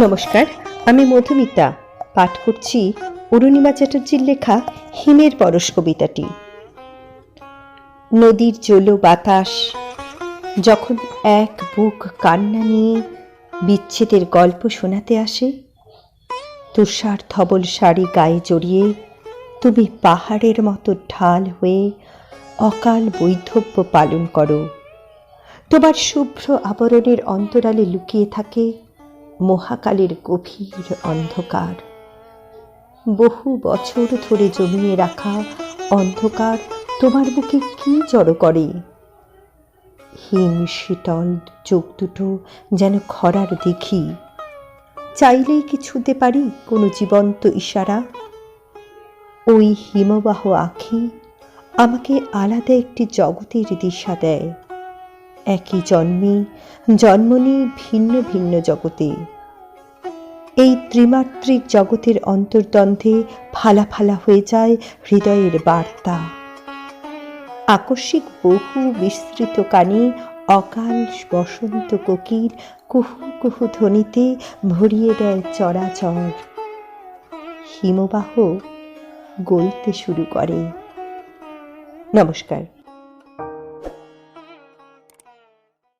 নমস্কার, আমি মধুমিতা। পাঠ করছি অরুণিমা চ্যাটার্জির লেখা হিমের পরশ কবিতাটি। নদীর জল বাতাস, যখন এক বুক কান্না নিয়ে বিচ্ছেদের গল্প শোনাতে আসে, তুষার ধবল শাড়ি গায়ে জড়িয়ে তুমি পাহাড়ের মতো ঢাল হয়ে অকাল বৈধব্য পালন করো। তোমার শুভ্র আবরণের অন্তরালে লুকিয়ে থাকে মহাকালের গভীর অন্ধকার। বহু বছর ধরে জমিয়ে রাখা অন্ধকার তোমার বুকে কি জড়ো করে? হিম শীতল চোখ দুটো যেন খরার দেখি। চাইলেই কি ছুঁতে পারি কোনো জীবন্ত ইশারা? ওই হিমবাহ আখি আমাকে আলাদা একটি জগতের দিশা দেয়। একই জন্মে জন্ম নিয়ে ভিন্ন ভিন্ন জগতে। এই ত্রিমাত্রিক জগতের অন্তর্দ্বন্দ্বে ফালা ফালা হয়ে যায় হৃদয়ের বার্তা। আকস্মিক বহু বিস্তৃত কানে অকাল বসন্ত কোকিল কুহু কুহু ধ্বনিতে ভরিয়ে দেয় চরাচর। হিমবাহ গলতে শুরু করে। নমস্কার।